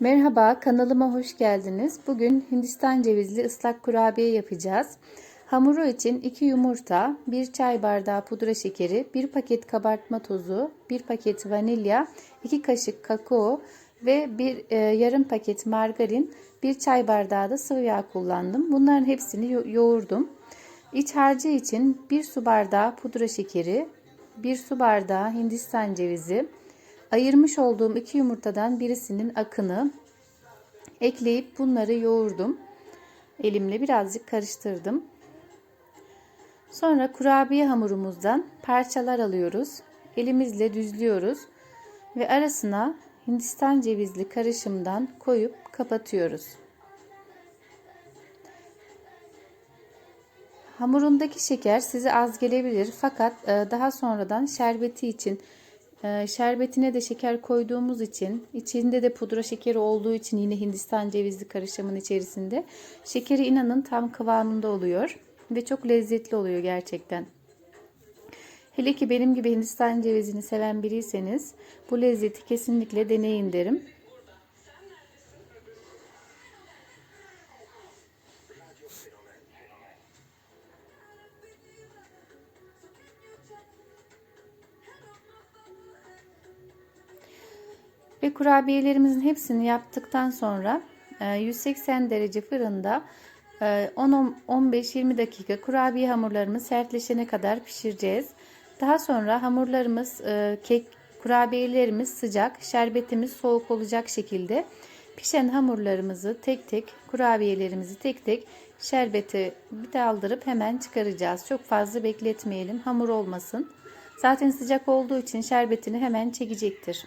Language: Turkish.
Merhaba, kanalıma hoş geldiniz. Bugün Hindistan cevizli ıslak kurabiye yapacağız. Hamuru için 2 yumurta, 1 çay bardağı pudra şekeri, 1 paket kabartma tozu, 1 paket vanilya, 2 kaşık kakao ve bir e, yarım paket margarin, 1 çay bardağı da sıvı yağ kullandım. Bunların hepsini yo- yoğurdum. İç harcı için 1 su bardağı pudra şekeri, 1 su bardağı Hindistan cevizi, Ayırmış olduğum iki yumurtadan birisinin akını ekleyip bunları yoğurdum. Elimle birazcık karıştırdım. Sonra kurabiye hamurumuzdan parçalar alıyoruz. Elimizle düzlüyoruz ve arasına Hindistan cevizli karışımdan koyup kapatıyoruz. Hamurundaki şeker size az gelebilir fakat e, daha sonradan şerbeti için şerbetine de şeker koyduğumuz için içinde de pudra şekeri olduğu için yine Hindistan cevizli karışımın içerisinde şekeri inanın tam kıvamında oluyor ve çok lezzetli oluyor gerçekten. Hele ki benim gibi Hindistan cevizini seven biriyseniz bu lezzeti kesinlikle deneyin derim. Ve kurabiyelerimizin hepsini yaptıktan sonra 180 derece fırında 10-15-20 dakika kurabiye hamurlarımız sertleşene kadar pişireceğiz. Daha sonra hamurlarımız, e, kek, kurabiyelerimiz sıcak, şerbetimiz soğuk olacak şekilde pişen hamurlarımızı tek tek, kurabiyelerimizi tek tek şerbeti bir daldırıp hemen çıkaracağız. Çok fazla bekletmeyelim, hamur olmasın. Zaten sıcak olduğu için şerbetini hemen çekecektir.